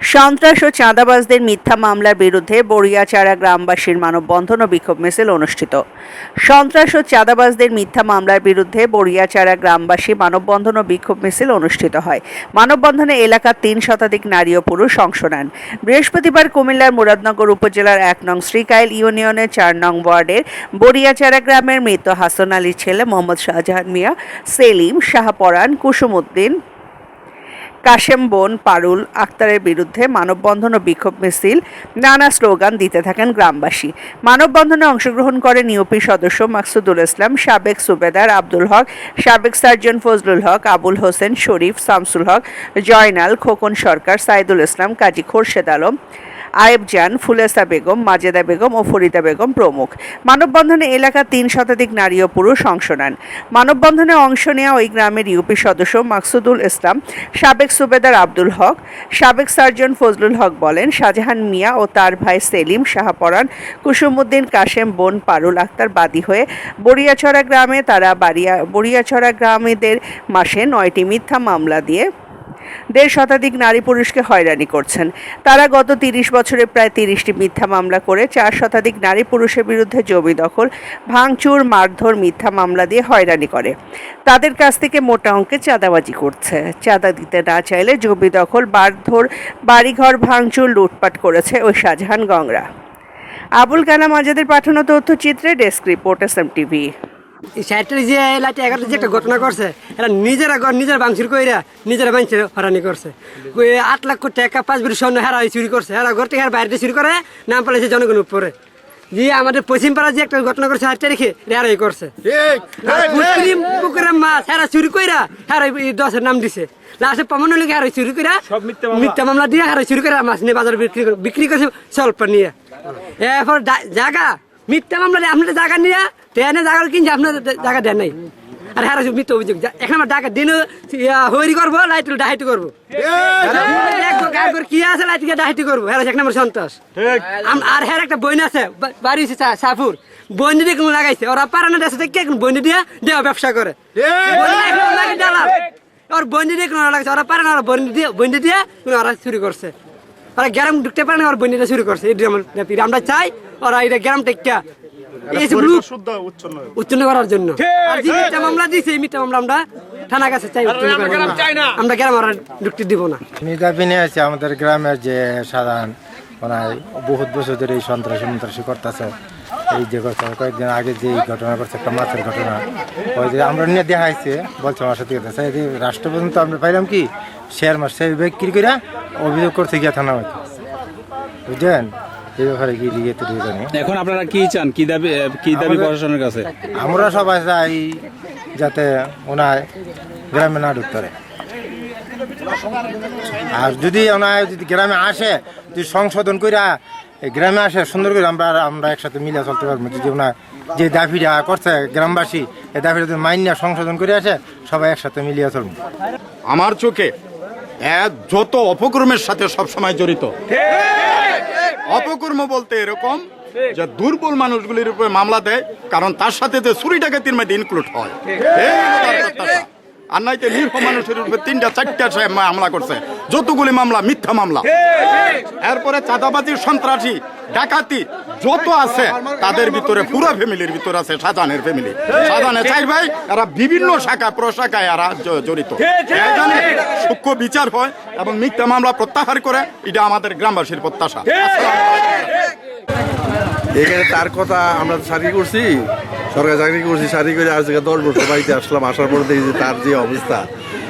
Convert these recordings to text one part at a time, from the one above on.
সন্ত্রাস ও চাঁদাবাজদের মিথ্যা মামলার বিরুদ্ধে বড়িয়াচাড়া গ্রামবাসীর মানববন্ধন ও বিক্ষোভ মিছিল অনুষ্ঠিত। সন্ত্রাস ও চাঁদাবাজদের মিথ্যা মামলার বিরুদ্ধে বড়িয়াচাড়া গ্রামবাসী মানববন্ধন ও বিক্ষোভ মিছিল অনুষ্ঠিত হয়। মানববন্ধনে এলাকার তিন শতাধিক নারী ও পুরুষ অংশ নেন। বৃহস্পতিবার কুমিল্লার মুরাদনগর উপজেলার এক নং শ্রীকাইল ইউনিয়নের চার নং ওয়ার্ডের বড়িয়াচাড়া গ্রামের মৃত হাসান আলীর ছেলে মোহাম্মদ শাহজাহান মিয়া, সেলিম শাহপরান কুসুম উদ্দিন কাশেম বোন পারুল আক্তারের বিরুদ্ধে মানববন্ধন ও বিক্ষোভ মিছিল। নানা স্লোগান দিতে থাকেন গ্রামবাসী। মানববন্ধনে অংশগ্রহণ করেন ইউপি সদস্য মাকসুদুল ইসলাম, সাবেক সুবেদার আব্দুল হক, সাবেক সার্জন ফজলুল হক, আবুল হোসেন শরীফ, শামসুল হক, জয়নাল খোকন সরকার, সাইদুল ইসলাম, কাজী খোরশেদ আলম আয়েব জান ফুলেসা বেগম, মাজেদা বেগম ও ফরিদা বেগম প্রমুখ। মানববন্ধনে এলাকার তিন শতাধিক নারী ও পুরুষ অংশ নেন। মানববন্ধনে অংশ নেওয়া ওই গ্রামের ইউপি সদস্য মাকসুদুল ইসলাম, সাবেক সুবেদার আব্দুল হক, সাবেক সার্জন ফজলুল হক বলেন, শাহজাহান মিয়া ও তার ভাই সেলিম শাহপরান কুসুমুদ্দিন কাশেম বোন পারুল আক্তার বাদী হয়ে বড়িয়াছড়া গ্রামে তারা বাড়িয়া বড়িয়াছড়া গ্রামেদের মাসে নয়টি মিথ্যা মামলা দিয়ে দেড় শতাধিক নারী পুরুষকে হয়রানি করছেন। তারা গত তিরিশ বছরে প্রায় তিরিশটি মিথ্যা মামলা করে, চার শতাধিক নারী পুরুষের বিরুদ্ধে জমি দখল, ভাঙচুর, মারধর, মিথ্যা মামলা দিয়ে হয়রানি করে। তাদের কাছ থেকে মোটা অঙ্কে চাঁদাবাজি করছে। চাঁদা দিতে না চাইলে জমি দখল, মারধর, বাড়িঘর ভাঙচুর লুটপাট করেছে ওই শাহজাহান গংরা। আবুল কালাম আজাদের পাঠানো তথ্যচিত্রে desk report, S M TV. সাইটের যে লাইটে এগারোটা যে একটা ঘটনা করছে এরা নিজেরা ঘর নিজেরা ভাঙচুর কইরা নিজেরা মানুষের হরানি করছে। কই আট লাখ কোটি টাকা পাঁচ বিড়ি স্বর্ণ হেরা চুরি করছে। হেরা ঘর থেকে বাইরে চুরি করে নাম পালাইছে জনগণ উপরে। যে আমাদের পশ্চিম পাড়া যে একটা ঘটনা করছে হাত তারিখে হেরাই করছে। মাছ হেরা চুরি কইরা হেরা দশের নাম দিছে। লাস্টে প্রমাণ হলে হেরা চুরি কইরা মিথ্যা মামলা। দিয়ে হেরা চুরি করে মাছ নিয়ে বাজারে বিক্রি বিক্রি করছে স্বল্প নিয়ে। এরপর জায়গা মিথ্যা মামলা দিয়ে আপনাদের জায়গা নিয়ে ট্রেনে জায়গা কিনছে আপনার জায়গা দেন নাই। আর হ্যাঁ মিথ্যা অভিযোগ। এখন আমার টাকা দিন হইরি করব লাইট ডাহাইটি করব। করে কি আছে লাইট ডাহাইটি করব। হ্যাঁ এক নম্বর আম- আর হ্যাঁ একটা বইন আছে বাড়ি চা- বইন দিয়ে কোনো লাগাইছে। ওরা পারে না দেশে থেকে বইন দিয়ে দেওয়া ব্যবসা করে। ওর বইন দিয়ে কোনো লাগাইছে। ওরা পারে না ওরা বইন দিয়ে বইন দিয়ে কোনো ওরা চুরি করছে। ওরা গ্রাম ঢুকতে পারে না ওর বইনটা চুরি করছে। এই আমরা চাই ওরা এটা গ্রাম টেকা এই সব লোক শুদ্ধ উচ্ছন্ন উচ্চন্ন করার জন্য। আর যে মিথ্যা মামলা দিছে এই মিথ্যা মামলা আমরা থানা কাছে চাই উচ্চন্ন করার জন্য। আমরা গ্রাম ওরা ঢুকতে দিব না। দাবি নিয়ে আছে আমাদের গ্রামের যে সাধারণ মানে বহুত বছর ধরে এই সন্ত্রাসী সন্ত্রাসী করতেছে। এই যে ঘটনা কয়েকদিন আগে যে ঘটনা করছে একটা মাছের ঘটনা। ওই যে আমরা নিয়ে দেখাইছে বলছে আমার সাথে কথা। যে রাষ্ট্র পর্যন্ত আমরা পাইলাম কি শেয়ার মাস সেই বিক্রি করে অভিযোগ করতে গিয়ে থানা হইতে। বুঝছেন এই ব্যাপারে কি দিকে তো জানি। এখন আপনারা কি চান? কি দাবি কি দাবি প্রশাসনের কাছে? আমরা সবাই চাই যাতে ওনার গ্রামে না ঢুকতে পারে। আর যদি ওনার যদি গ্রামে আসে যদি সংশোধন কইরা গ্রামে আসে সুন্দর করে আমরা আমরা একসাথে মিলে চলতে পারব। যদি ওনার যে দাবিটা করছে গ্রামবাসী এই দাবিটা যদি মাইন্যা সংশোধন করে আসে সবাই একসাথে মিলিয়ে চলবো। আমার চোখে এক যত অপকর্মের সাথে সবসময় জড়িত। অপকর্ম বলতে এরকম যে দুর্বল মানুষগুলির উপরে মামলা দেয় কারণ তার সাথে যে চুরি টাকাতির মধ্যে ইনক্লুড হয় আর নাইতে নিরীহ মানুষের উপরে তিনটা চারটা মামলা করছে। যতগুলি মামলা মিথ্যা মামলা। এরপরে চাঁদাবাজি সন্ত্রাসী ডাকাতি যত আছে তাদের ভিতরে পুরো ফ্যামিলির ভিতরে আছে শাহজাহানের ফ্যামিলি। শাহজাহানের চাই ভাই এরা বিভিন্ন শাখা প্রশাখায় এরা জড়িত। এখানে সূক্ষ্ম বিচার হয় এবং মিথ্যা মামলা প্রত্যাহার করে এটা আমাদের গ্রামবাসীর প্রত্যাশা। এখানে তার কথা আমরা চাকরি করছি। সরকারি চাকরি করছি চাকরি করে আজ থেকে দশ বছর বাড়িতে আসলাম আসার পর দেখি যে তার যে অবস্থা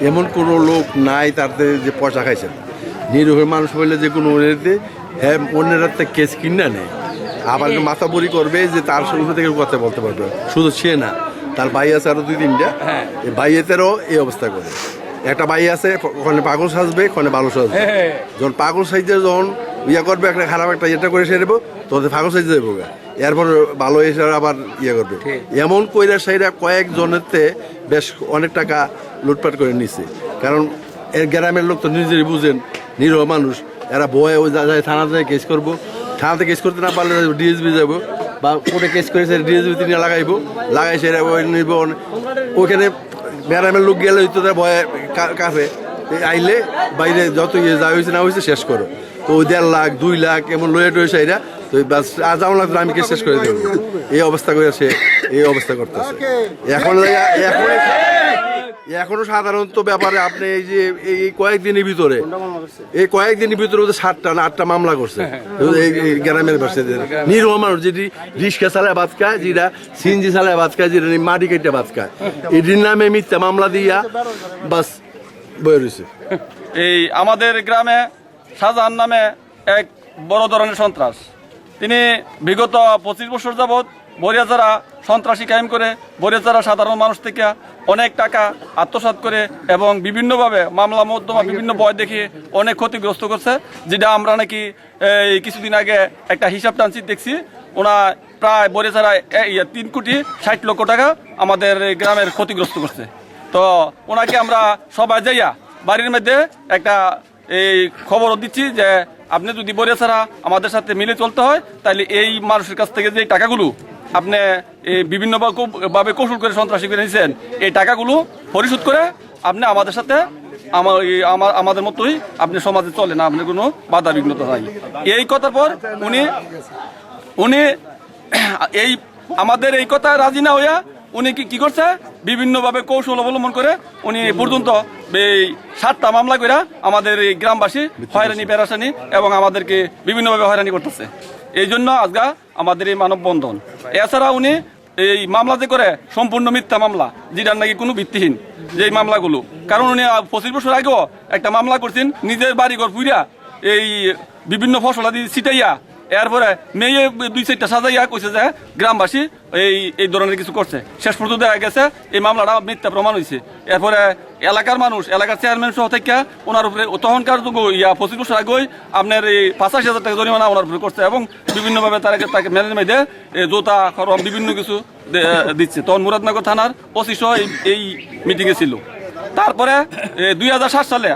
এমন কোনো লোক নাই তার যে- পয়সা খাইছে। নিরীহ মানুষ হইলে যে কোনো এতে হ্যাঁ অন্যের হাতে কেস কিনা নেয়। আবার মাথা বড়ি করবে যে তার সঙ্গে থেকে কথা বলতে পারবে। শুধু সে না তার ভাই আছে আরও দুই তিনটা। এই ভাইয়েতেরও এই অবস্থা করে। একটা ভাই আছে ওখানে পাগল সাজবে ওখানে ভালো সাজবে। যখন পাগল সাজতে যখন ইয়ে করবে একটা খারাপ একটা ইয়েটা করে সেরবো তোদের পাগল সাইজে দেবো। এরপর ভালো এসে আবার ইয়ে করবে। এমন কইরা সাইরা কয়েকজনেরতে বেশ অনেক টাকা লুটপাট করে নিছে। কারণ এর গ্রামের লোক তো নিজেরই বুঝেন নিরহ মানুষ। এরা বয়ে ওই যায় থানাতে কেস করব। থানাতে কেস করতে না পারলে ডিএসবি যাব বা কোর্টে কেস করেছে ডিএসবি তিনি লাগাইবো। লাগাই সেরা ওই নিব। ওইখানে গ্রামের লোক গেলে হয়তো তার ভয়ে কাছে। আইলে বাইরে যত ইয়ে যা হয়েছে না হয়েছে শেষ করো। ওই দেড় লাখ, দুই লাখ এমন লয়ে টয়েছে এরা তো বাস, আজ আমার লাগতো আমি শেষ করে দেবো। এই অবস্থা করে সে এই অবস্থা করতেছে। এখন এখন এখনও সাধারণত ব্যাপারে আপনি এই যে এই কয়েকদিনের ভিতরে, এই কয়েকদিনের ভিতরে ওদের সাতটা না আটটা মামলা করছে। এই গ্রামের বাসীদের। নিরহ মানুষ যেটি রিক্সা চালায় বাদ খায়, যেটা সিএনজি চালায় বাদ খায়, যেটা মাটি কেটে বাদ খায়। এটির নামে মিথ্যা মামলা দিয়া বাস বয়ে রয়েছে এই আমাদের গ্রামে শাহজাহান নামে এক বড় ধরনের সন্ত্রাস। তিনি বিগত পঁচিশ বছর যাবৎ বরিয়াচারা সন্ত্রাসী কায়েম করে বরিয়াচারা সাধারণ মানুষ থেকে অনেক টাকা আত্মসাৎ করে এবং বিভিন্নভাবে মামলা মধ্যমা বিভিন্ন বয় দেখিয়ে অনেক ক্ষতিগ্রস্ত করছে, যেটা আমরা নাকি এই কিছুদিন আগে একটা হিসাব টানছি দেখছি। ওনা প্রায় বরিয়াচারা তিন কোটি ষাট লক্ষ টাকা আমাদের গ্রামের ক্ষতিগ্রস্ত করছে। তো ওনাকে আমরা সবাই যাইয়া বাড়ির মধ্যে একটা এই খবরও দিচ্ছি যে আপনি যদি বলে ছাড়া আমাদের সাথে মিলে চলতে হয়, তাহলে এই মানুষের কাছ থেকে যে টাকাগুলো আপনি বিভিন্ন ভাবে কৌশল করে সন্ত্রাসী করে নিয়েছেন এই টাকাগুলো পরিশোধ করে আপনি আমাদের সাথে, আমার আমার, আমাদের মতোই আপনি সমাজে চলে না আপনার কোনো বাধা বিঘ্নতা নাই। এই কথার পর উনি উনি, এই, আমাদের এই কথা রাজি না হইয়া উনি কি কি করছে? বিভিন্নভাবে কৌশল অবলম্বন করে উনি পর্যন্ত এই সাতটা মামলা করে আমাদের এই গ্রামবাসী হয়রানি পেরাসানি এবং আমাদেরকে বিভিন্নভাবে হয়রানি করতেছে। এই জন্য আজকা আমাদের এই মানববন্ধন। এছাড়া উনি এই মামলা যে করে সম্পূর্ণ মিথ্যা মামলা যেটার নাকি কোনো ভিত্তিহীন যে এই মামলাগুলো। কারণ উনি পঁচিশ বছর আগেও একটা মামলা করছেন নিজের বাড়িঘর পুইরা এই বিভিন্ন ফসলাদি ছিটাইয়া এরপরে মেয়ে দুই চারটা সাজাইয়া কইছে যে, গ্রামবাসী, এই এই ধরনের কিছু করছে। শেষ পর্যন্ত দেখা গেছে, এই মামলাটা মিথ্যা প্রমাণ হয়েছে এরপরে এলাকার মানুষ, এলাকার চেয়ারম্যান সহ থেকে ওনার উপরে তখনকার ইয়া পঁচিশ বছর আগেই আপনার এই পঁচাশি হাজার টাকা জরিমানা ওনার উপরে করছে। এবং বিভিন্নভাবে তাকে তাকে মেয়েদে জোতা, খরম, বিভিন্ন কিছু দিচ্ছে। তখন মুরাদনগর থানার এই এই মিটিংয়ে ছিল। তারপরে দুই হাজার সাত সালে,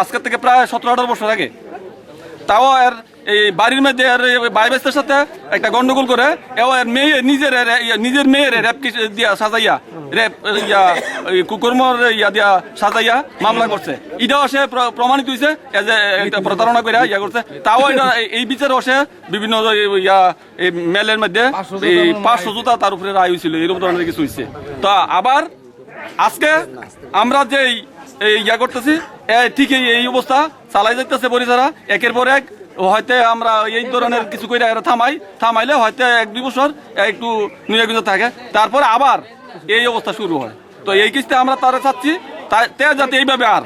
আজকের থেকে প্রায় সতেরো আঠারো বছর আগে তাও আর এই বাড়ির মধ্যে আর বাইবেস্তের সাথে একটা গন্ডগোল করে এও মেয়ে নিজের নিজের মেয়ের র্যাপ দিয়া সাজাইয়া র্যাপ ইয়া কুকর্মর ইয়া দিয়া সাজাইয়া মামলা করছে। এটাও সে প্রমাণিত হয়েছে এ একটা প্রতারণা করে ইয়া করছে। তাও এটা এই- বিচারে সে বিভিন্ন ইয়া এই মেলের মধ্যে এই পাঁচশো জুতা তার উপরে রায় হয়েছিল এরকম ধরনের কিছু হয়েছে তো আবার আজকে আমরা যেই এই ইয়া করতেছি ঠিকই এই অবস্থা চালাই যাইতেছে পরিচারা একের পর এক হয়তো আমরা এই ধরনের কিছু করে থামাই, থামাইলে হয়তো এক দুই বছর একটু নিয়োজিত থাকে। তারপরে আবার এই অবস্থা শুরু হয়। তো এই কিস্তে আমরা তারা চাচ্ছি তা- যাতে এইভাবে আর,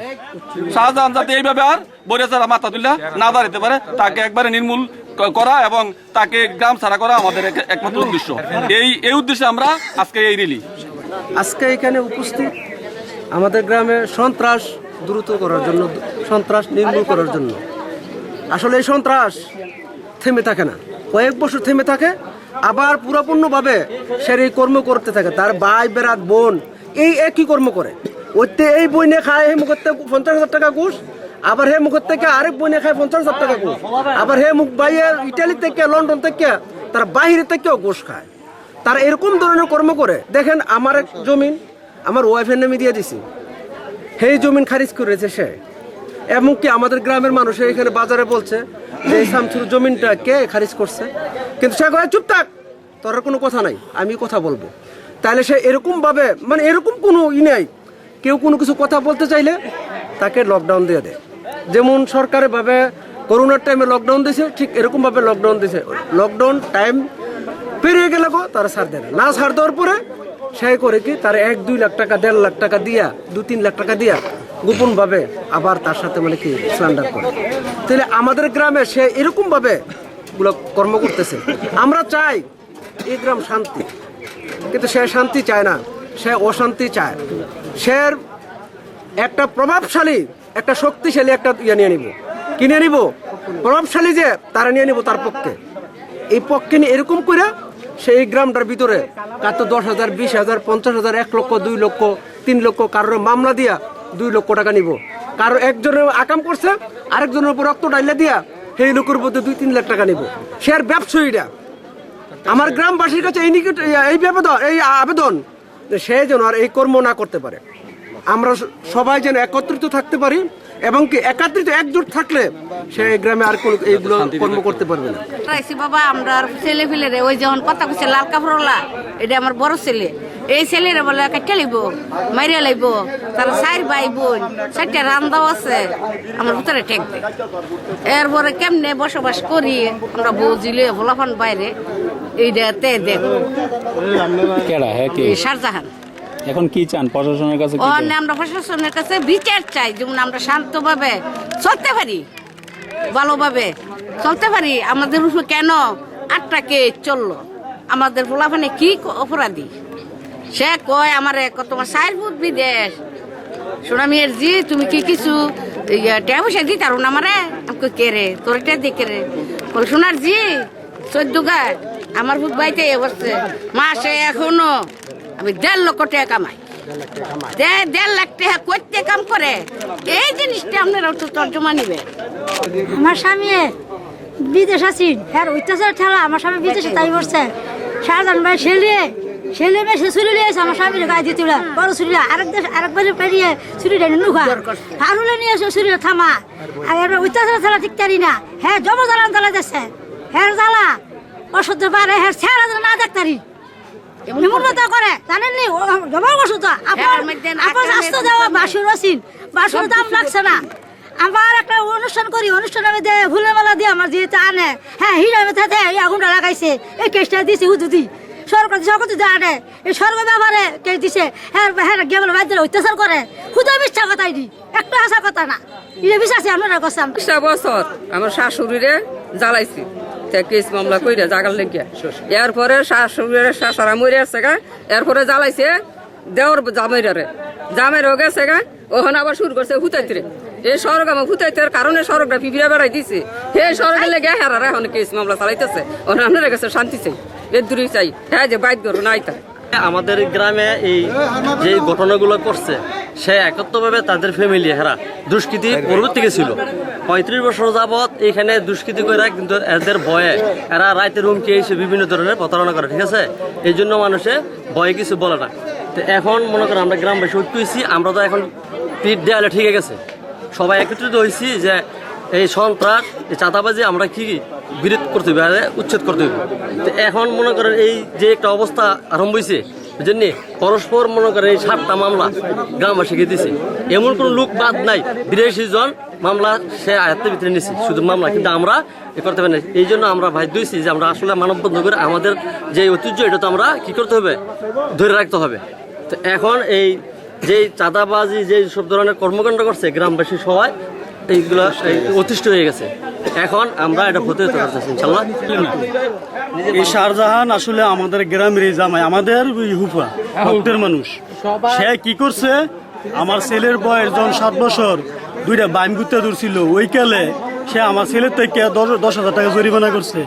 শাহজাহান যাতে এইভাবে আর বরিয়াচারা মাথা তুলে না দাঁড়াতে পারে, তাকে একবারে নির্মূল করা এবং তাকে গ্রাম ছাড়া করা আমাদের একমাত্র উদ্দেশ্য। এই এই উদ্দেশ্যে আমরা আজকে এই রিলি। আজকে এখানে উপস্থিত আমাদের গ্রামে সন্ত্রাস দ্রুত করার জন্য, সন্ত্রাস নির্মূল করার জন্য। আসলে এই সন্ত্রাস থেমে থাকে না। কয়েক বছর থেমে থাকে, আবার পুরোপূর্ণভাবে সে এই কর্ম করতে থাকে। তার ভাই, বেড়াত, বোন, এই একই কর্ম করে। ওইতে এই বইনে খায়, হে মুখতে পঞ্চাশ হাজার টাকা ঘুষ, আবার হে মুখের থেকে আরেক বইনে খায় পঞ্চাশ হাজার টাকা ঘুষ। আবার হে মুখ বাইয়ের ইটালি থেকে, লন্ডন থেকে, তার বাইরে থেকেও ঘুষ খায়। তারা এরকম ধরনের কর্ম করে। দেখেন, আমার এক জমিন, আমার ওয়াইফের নামে দিয়ে দিছি। সেই জমিন খারিজ করেছে সে। এমনকি আমাদের গ্রামের মানুষ এখানে বাজারে বলছে যে শামসুর জমিনটা কে খারিজ করছে? কিন্তু সে কয়ে চুপ থাক, তোর কোনো কথা নাই, আমি কথা বলব। তাহলে সে এরকম ভাবে মানে এরকম কোনো ই নাই, কেউ কোনো কিছু কথা বলতে চাইলে তাকে লকডাউন দিয়ে দেয় যেমন সরকারের ভাবে করোনার টাইমে লকডাউন দিয়েছে ঠিক এরকম ভাবে লকডাউন দিয়েছে লকডাউন টাইম পেরিয়ে গেলে তারা ছাড় দেয় না ছাড় দেওয়ার পরে সে করে কি? তার এক, দুই লাখ টাকা, দেড় লাখ টাকা দিয়া, দু, তিন লাখ টাকা দিয়া গোপন ভাবে আবার তার সাথে মানে কি স্ল্যান্ডার করে। তাহলে আমাদের গ্রামে সে এরকম ভাবে গুলো কর্ম করতেছে। আমরা চাই এই গ্রাম শান্তি, কিন্তু সে শান্তি চায় না, সে অশান্তি চায়। সে একটা প্রভাবশালী, একটা শক্তিশালী একটা ইয়ে নিয়ে নিব। কিনে নিব? প্রভাবশালী যে, তারা নিয়ে নিব তার পক্ষে। এই পক্ষে নিয়ে এরকম করে সেই গ্রামটার ভিতরে কার তো দশ হাজার, বিশ হাজার, পঞ্চাশ হাজার, এক লক্ষ, দুই লক্ষ, তিন লক্ষ, কারোর মামলা দিয়া দুই লক্ষ টাকা নিব। কারও একজনের আকাম করছে, আরেকজনের উপর রক্ত ডাইলে দিয়া সেই লোকের মধ্যে দুই তিন লাখ টাকা নিব। সে আর ব্যবসায়ীরা আমার গ্রামবাসীর কাছে এই এই ব্যবধান এই আবেদন, সে যেন আর এই কর্ম না করতে পারে। আমরা সবাই যেন একত্রিত থাকতে পারি এবং কি একাত্রিত একজোট থাকলে সে গ্রামে আর কোনো এইগুলো কর্ম করতে পারবে না। রাইছি বাবা আমরা ছেলে ফেলে রে ওই যখন কথা কইছে লাল কাপড়লা এটা আমার বড় ছেলে। এই ছেলেরা বলে কাটতে লাইব? মাইরিয়া লাইব? তার চার ভাই বোন চারটা রান্দাও আছে আমার ভিতরে ঠেক দেয় এরপরে কেমনে বসবাস করি? আমরা বুঝিলে ভোলাফান বাইরে এইটা তে দেখ কেডা কি এখন কি চান? প্রশাসনের কাছে কি আমরা প্রশাসনের কাছে বিচার চাই যেমন আমরা শান্তভাবে চলতে পারি ভালোভাবে চলতে পারি। আমাদের উপর কেন আটটাকে চলল? আমাদের পোলাপানে কি অপরাধী? সে কয় আমার তোমার সাইর ফুট বিদেশ সোনামিয়ার জি তুমি কি কিছু ট্যাব পয়সা দিতে পারো না আমারে? আমাকে কে রে? তোর ট্যাব দিয়ে কে রে? বলে সোনার জি চোদ্দ গাছ আমার ফুট বাইতে এ বসছে মাসে এখনও আমি দেড় লক্ষ টাকা কামাই। দে- দেড় লাখ টাকা করতে কাম করে এই জিনিসটা আপনারা একটু তর্জমা নিবে আমার স্বামী বিদেশ আছি হ্যাঁ অত্যাচার ঠেলা আমার স্বামী বিদেশে তাই করছে শাহজাহান ভাই ছেলে ছেলে মেয়ে সে চুরি নিয়েছে আমার স্বামীর গায়ে দিতে বড় চুরি আরেক দেশ আরেকবার পেরিয়ে চুরি ডাইনি নুখা হারুলে নিয়ে এসে চুরি থামা। আর এবার অত্যাচার ঠেলা ঠিক তারি না। হ্যাঁ জব জ্বালান জ্বালা দিচ্ছে হ্যাঁ জ্বালা। অসহ্য পারে হ্যাঁ ছেড়া না দেখতারি নিমন্ত্রণ করে বসত আপনার হ্যাঁ, আপনার স্বাস্থ্য দেওয়া বাসুর আছেন বাসুর দাম লাগছে না। আমার একটা অনুষ্ঠান করি অনুষ্ঠান আমি দে ফুলের মালা দিয়ে আমার যেহেতু আনে হ্যাঁ হিরা মেথাতে এই আগুনটা লাগাইছে এই কেসটা দিছে হুদুদি সরকার সরকার যদি আনে এই সরকার ব্যাপারে কেস দিছে হ্যাঁ হ্যাঁ গিয়ে বলে বাইরে অত্যাচার করে। খুদা মিথ্যা কথাই দি একটা আসা কথা না। এটা বিশ্বাসী আপনারা কথা বিশটা বছর আমার শাশুড়িরে জ্বালাইছি। কেস মামলা কইরা জাগার লেগে। এরপরে শাশুড়ের শাশারা মরে আছে গা এরপরে জ্বালাইছে দেওর জামাইরারে। জামাইর হয়ে গেছে গা ওখানে আবার শুরু করছে হুতাইতে এই সড়ক আমার হুতাইতে কারণে সড়কটা পিপিরা বেড়াই দিছে। হে সড়কের লেগে হেরারা এখন কেস মামলা চালাইতেছে। ওখানে আপনার কাছে শান্তি চাই এর দূরই চাই। হ্যাঁ যে বাইক করুন আইতা আমাদের গ্রামে এই যে ঘটনাগুলো করছে সে একত্রভাবে তাদের ফ্যামিলি হেরা দুষ্কৃতি পূর্ব থেকে ছিল। পঁয়ত্রিশ বছর যাবৎ এখানে দুষ্কৃতি করে কিন্তু এদের ভয়ে এরা রাতে রুমকে এসে বিভিন্ন ধরনের প্রতারণা করে ঠিক আছে? এই জন্য মানুষে ভয়ে কিছু বলে না। তো এখন মনে করেন আমরা গ্রামবাসী হয়েছি আমরা তো এখন পিঠ দেয়ালে ঠিক গেছে। সবাই একত্রিত হয়েছি যে এই সন্ত্রাস এই চাঁদাবাজি আমরা কি বিরোধ করতে হবে আর উচ্ছেদ করতে হবে তো এখন মনে করেন এই যে একটা অবস্থা আরম্ভ হয়েছে বুঝলেন পরস্পর মনে করেন এই সাতটা মামলা গ্রামবাসীকে দিছে। এমন কোনো লোক বাদ নাই, বিরাশি জন মামলা সে আয়ত্তের ভিতরে নিছে, শুধু মামলা। কিন্তু আমরা এ করতে পারি না এই জন্য আমরা ভাই দিয়েছি যে আমরা আসলে মানববন্ধ করে আমাদের যে ঐতিহ্য, এটা তো আমরা কি করতে হবে? ধরে রাখতে হবে। তো এখন এই যে চাঁদাবাজি, যে সব ধরনের কর্মকাণ্ড করছে গ্রামবাসী সবাই, এইগুলা এই অতিষ্ঠ হয়ে গেছে। এখন আমরা এটা প্রতিহত করতেছি এই শাহজাহান আসলে আমাদের গ্রামের জামাই, আমাদের হুফা, ভক্তের মানুষ। সে কি করছে? আমার ছেলের বয়স যখন সাত বছর, দুইটা বাইম গুতে ধরছিল। ওই কালে সে আমার ছেলের থেকে দশ হাজার টাকা জরিমানা করছে।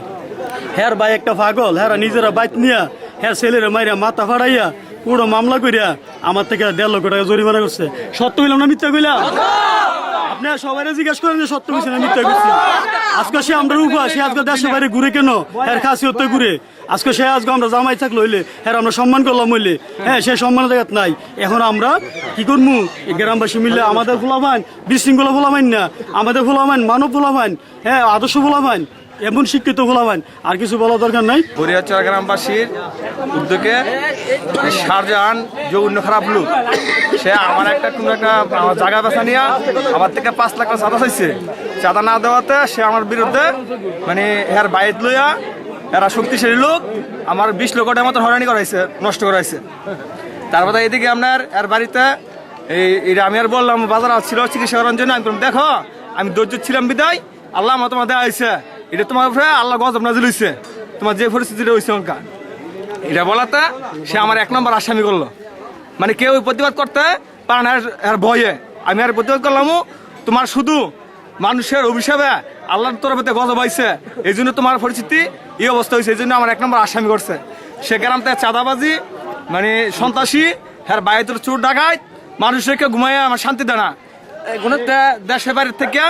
হ্যার ভাই একটা পাগল হ্যাঁ নিজেরা বাইক নিয়া হ্যাঁ ছেলের মাইরা মাথা ফাড়াইয়া, পুরো মামলা করিয়া আমার থেকে দেড় লক্ষ টাকা জরিমানা করছে। সত্য কইলাম না মিথ্যা কইলাম? আপনি সবাই জিজ্ঞেস করেন যে সত্য কইছে না মিথ্যা কইছে আজকে সে আমরা উপা সে আজকে দেশের বাইরে ঘুরে কেন? হ্যাঁ খাসি হতে ঘুরে। আজকে সে, আজকে আমরা জামাই থাকল হইলে হ্যাঁ আমরা সম্মান করলাম হইলে। হ্যাঁ সে সম্মান জায়গাত নাই। এখন আমরা কি করব গ্রামবাসী মিলে আমাদের ফুলাবান বিশৃঙ্খলা ফুলাবান না। আমাদের ফুলাবান মানব ফুলাবান হ্যাঁ আদর্শ ফুলাবান এমন শিক্ষিত ফুলাবান আর কিছু বলা দরকার নাই। বরিয়াচর গ্রামবাসীর উদ্যোগে এই যে অন্য খারাপ লোক, সে আমার একটা কোনো একটা জায়গা বেচা নিয়ে আমার থেকে পাঁচ লাখ টাকা চাঁদা চাইছে। চাঁদা না দেওয়াতে সে আমার বিরুদ্ধে মানে এর বাইত লইয়া, এরা শক্তিশালী লোক, আমার বিশ লক্ষ টাকার মতো হয়রানি করাইছে, নষ্ট করাইছে। তারপরে এদিকে আপনার এর বাড়িতে, এই আমি আর বললাম, বাজার ছিল চিকিৎসা করার জন্য, আমি দেখো, আমি ধৈর্য ছিলাম বিদায়, আল্লাহ তোমার দেওয়া হয়েছে এটা তোমার উপরে আল্লাহ গজব নাজিল হয়েছে তোমার যে পরিস্থিতিটা হয়েছে অঙ্কা এটা বলাতে সে আমার এক নম্বর আসামি করল। মানে কেউ প্রতিবাদ করতে পারে না, এর ভয়ে। আমি আর প্রতিবাদ করলাম তোমার শুধু মানুষের অভিশাপে আল্লাহর তরফে গজব হয়েছে এই জন্য তোমার পরিস্থিতি এই অবস্থা হয়েছে এই জন্য আমার এক নম্বর আসামি করছে। সে গ্রাম থেকে চাঁদাবাজি মানে সন্ত্রাসী হ্যাঁ বাইরে চোর ডাকায় মানুষকে ঘুমাইয়া আমার শান্তি দেয় না। গুণতে দেশের বাড়ির থেকে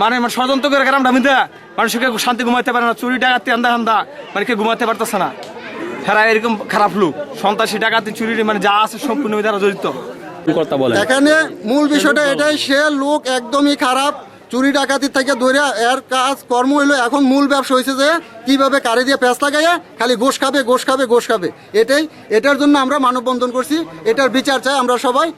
মানে আমার ষড়যন্ত্র করে গ্রামটা আমি দেয় মানুষকে শান্তি ঘুমাইতে পারে না চুরি ডাকাতি আন্দা আন্দা মানে কেউ ঘুমাতে পারতেছে না। হেরা এরকম খারাপ লোক সন্ত্রাসী ডাকাতি চুরি মানে যা আছে সম্পূর্ণ তারা জড়িত। এখানে মূল বিষয়টা এটাই সে লোক একদমই খারাপ চুরি ডাকাতির থেকে ধরে এর কাজ কর্ম হইল। এখন মূল ব্যবসা হয়েছে যে কীভাবে কারে দিয়ে প্যাঁচ লাগাইয়া খালি গোশ খাবে গোশ খাবে গোশ খাবে। এটাই এটার জন্য আমরা মানববন্ধন করছি। এটার বিচার চাই আমরা সবাই।